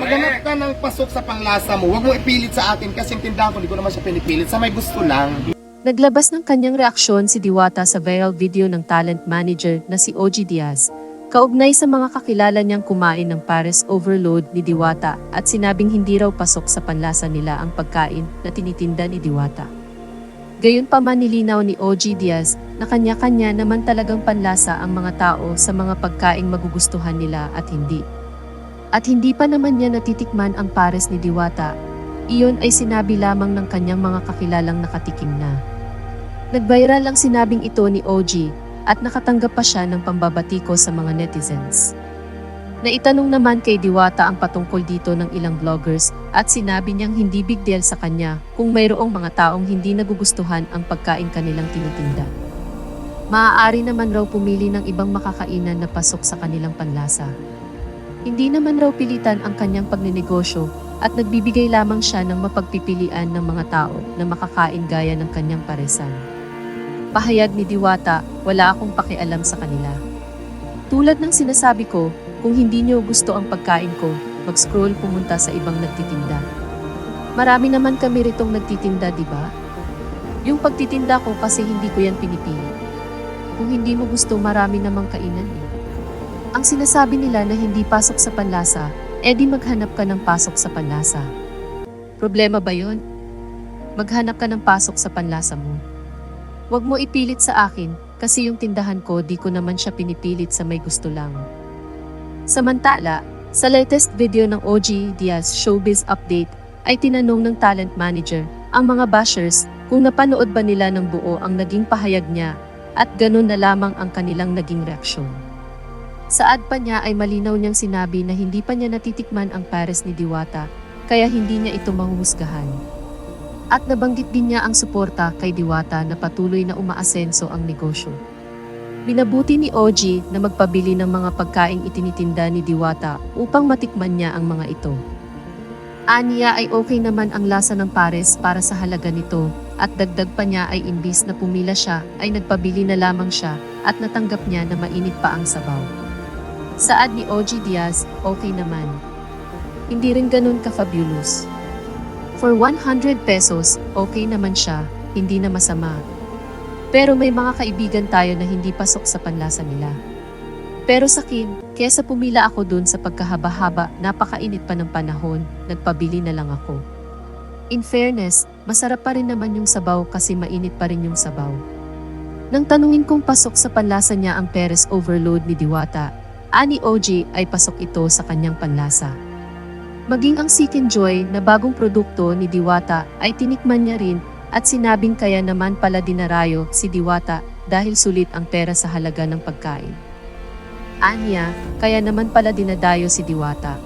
maghanap ka ng pasok sa panglasa mo. Huwag mo ipilit sa akin kasi yung tindahan ko, di ko naman siya pinipilit. Sa may gusto lang. Naglabas ng kanyang reaksyon si Diwata sa viral video ng talent manager na si OG Diaz. Kaugnay sa mga kakilala niyang kumain ng Paris Overload ni Diwata at sinabing hindi raw pasok sa panlasa nila ang pagkain na tinitinda ni Diwata. Gayon pa man nilinaw ni OG Diaz na kanya-kanya naman talagang panlasa ang mga tao sa mga pagkaing magugustuhan nila at hindi. At hindi pa naman niya natitikman ang pares ni Diwata, iyon ay sinabi lamang ng kanyang mga kakilalang nakatikim na. Nag-viral ang sinabing ito ni OG at nakatanggap pa siya ng pambabatiko sa mga netizens. Naitanong naman kay Diwata ang patungkol dito ng ilang vloggers at sinabi niyang hindi big deal sa kanya kung mayroong mga taong hindi nagugustuhan ang pagkain kanilang tinitinda. Maaari naman raw pumili ng ibang makakainan na pasok sa kanilang panlasa. Hindi naman raw pilitan ang kanyang pagninegosyo at nagbibigay lamang siya ng mapagpipilian ng mga tao na makakain gaya ng kanyang paresan. Pahayag ni Diwata, wala akong pakialam sa kanila. Tulad ng sinasabi ko, kung hindi nyo gusto ang pagkain ko, mag-scroll pumunta sa ibang nagtitinda. Marami naman kami ritong nagtitinda, di ba? Yung pagtitinda ko kasi hindi ko yan pinipili. Kung hindi mo gusto, marami namang kainan eh. Ang sinasabi nila na hindi pasok sa panlasa, edi maghanap ka ng pasok sa panlasa. Problema ba yon? Maghanap ka ng pasok sa panlasa mo. Huwag mo ipilit sa akin kasi yung tindahan ko di ko naman siya pinipilit sa may gusto lang. Samantala, sa latest video ng OG Diaz Showbiz Update ay tinanong ng talent manager ang mga bashers kung napanood ba nila ng buo ang naging pahayag niya at ganun na lamang ang kanilang naging reaksyon. Sa ad pa niya ay malinaw niyang sinabi na hindi pa niya natitikman ang pares ni Diwata kaya hindi niya ito mahuhusgahan. At nabanggit din niya ang suporta kay Diwata na patuloy na umaasenso ang negosyo. Minabuti ni OG na magpabili ng mga pagkaing itinitinda ni Diwata upang matikman niya ang mga ito. Aniya ay okay naman ang lasa ng pares para sa halaga nito at dagdag pa niya ay imbis na pumila siya ay nagpabili na lamang siya at natanggap niya na mainit pa ang sabaw. Saad ni OG Diaz, okay naman. Hindi rin ganun ka-fabulous. For 100 pesos, okay naman siya, hindi na masama. Pero may mga kaibigan tayo na hindi pasok sa panlasa nila. Pero sa akin, kesa pumila ako dun sa pagkahaba-haba, napakainit pa ng panahon, nagpabili na lang ako. In fairness, masarap pa rin naman yung sabaw kasi mainit pa rin yung sabaw. Nang tanungin kong pasok sa panlasa niya ang Perez Overload ni Diwata, ani OG ay pasok ito sa kanyang panlasa. Maging ang Seek Joy na bagong produkto ni Diwata ay tinikman niya rin at sinabing kaya naman pala dinarayo si Diwata dahil sulit ang pera sa halaga ng pagkain. Anya, kaya naman pala dinadayo si Diwata.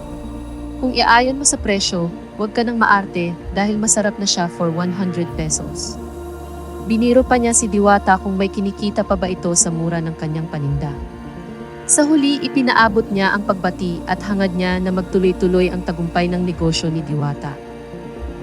Kung iayon mo sa presyo, huwag ka nang maarte dahil masarap na siya for 100 pesos. Biniro pa niya si Diwata kung may kinikita pa ba ito sa mura ng kanyang paninda. Sa huli, ipinaabot niya ang pagbati at hangad niya na magtuloy-tuloy ang tagumpay ng negosyo ni Diwata.